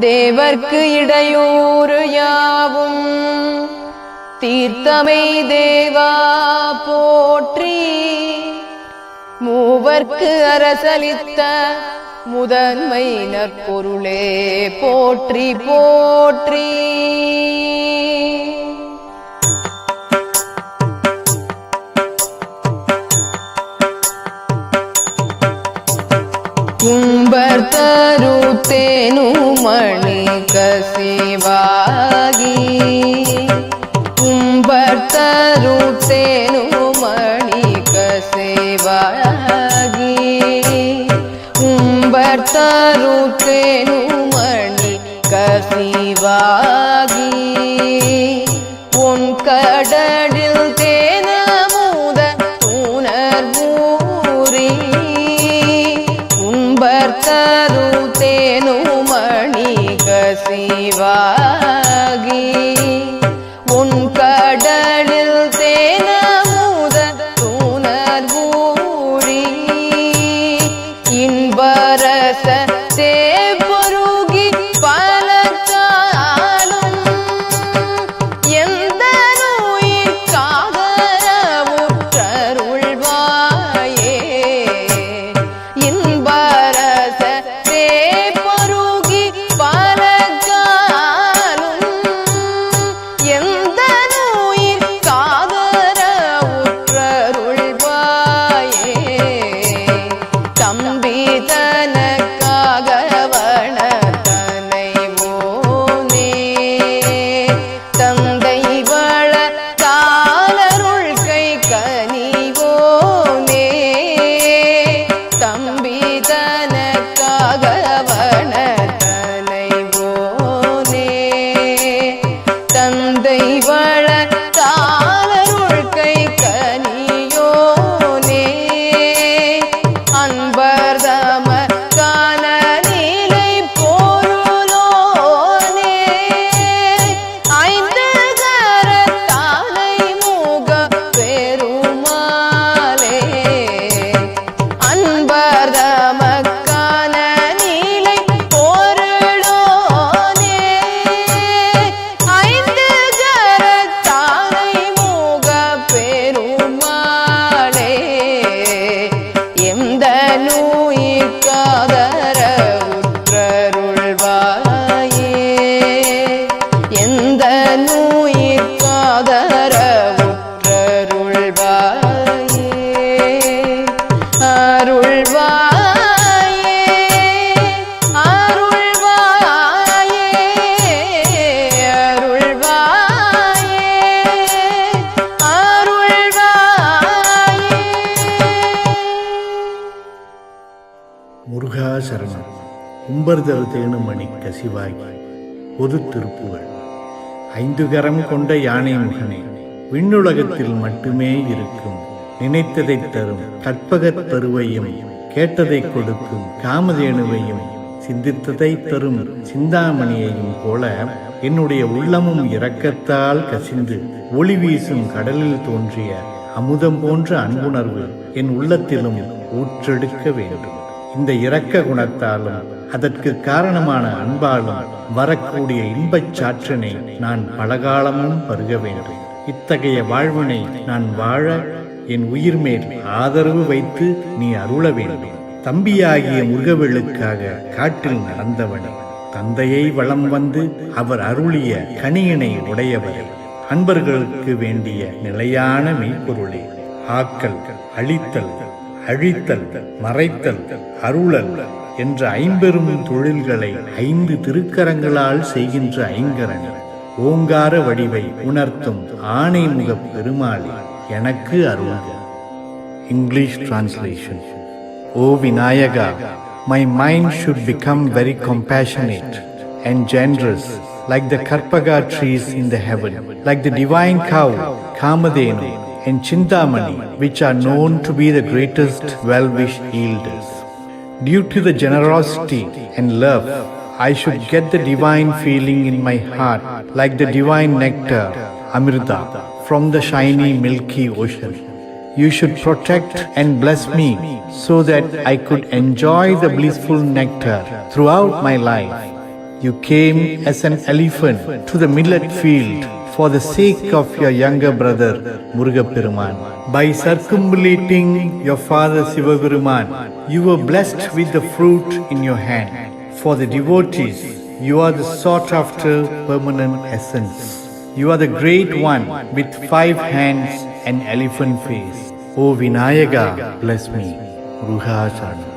தேவர்க்கு இடையூறு யாவும். தீர்த்தமை தேவா போற்றி. மூவர்க்கு அரசளித்த முதன்மை நற்பொருளே போற்றி போற்றி. நினைவாகி கும்பர்த்தருட்டேனு மணிக சேவாகி கும்பர்த்தருட்டேனு மணிக சிவாகி உன் கடல் முருகா சரணம் உம்பர்தல் தேனுமணி கசிவாகி பொது திருப்புகள். ஐந்து கரம் கொண்ட யானை முகனே விண்ணுலகத்தில் மட்டுமே இருக்கும். நினைத்ததைத் தரும் கற்பகத் தருவையும் கேட்டதை கொடுக்கும் காமதேனுவையும் சிந்தித்ததை தரும் சிந்தாமணியையும் போல என்னுடைய உள்ளமும் இரக்கத்தால் கசிந்து ஒளி வீசும் கடலில் தோன்றிய அமுதம் போன்ற அன்புணர்வு என் உள்ளத்திலும் ஊற்றெடுக்க வேண்டும். இந்த இரக்க குணத்தாலும் அதற்கு காரணமான அன்பாலும் வரக்கூடிய இன்பச் சாற்றினை நான் பலகாலமும் பருக வேண்டும். இத்தகைய வாழ்வினை நான் வாழ என் உயிர் மேல் ஆதரவு வைத்து நீ அருள வேண்டும். தம்பியாகிய முருகவேளுக்காக காட்டில் நடந்தவன் தந்தையை வளம் வந்து அவர் அருளிய கனியினை உடையவர். அன்பர்களுக்கு வேண்டிய நிலையான மெய்ப்பொருளே ஆக்கல் அழித்தல் அழித்தல் மறைத்தல் அருளல் என்ற ஐம்பெரும் தொழில்களை ஐந்து திருக்கரங்களால் செய்கின்ற ஐங்கரங்கள் ஓங்கார வடிவை உணர்த்தும் ஆணை ஆணைமுக பெருமாளி எனக்கு அருள் English translation oh Vinayaka my mind should become very compassionate and generous, like the Karpaga trees in the heaven like the divine cow, Kamadenu, and Chintamani, which are known to be the greatest well-wish yielders. Due to the generosity and love, I should get the divine feeling in my heart like the divine nectar, Amrita, from the shiny milky ocean. You should protect and bless me so that I could enjoy the blissful nectar throughout my life. You came as an elephant to the millet field for the sake of your younger brother Murugaperuman. By circumambulating your father Sivaperuman, you were blessed with the fruit in your hand. For the devotees, you are the sought after permanent essence. You are the great one with five hands and elephant face. O Vinayaka, bless me. Muruga Saranam.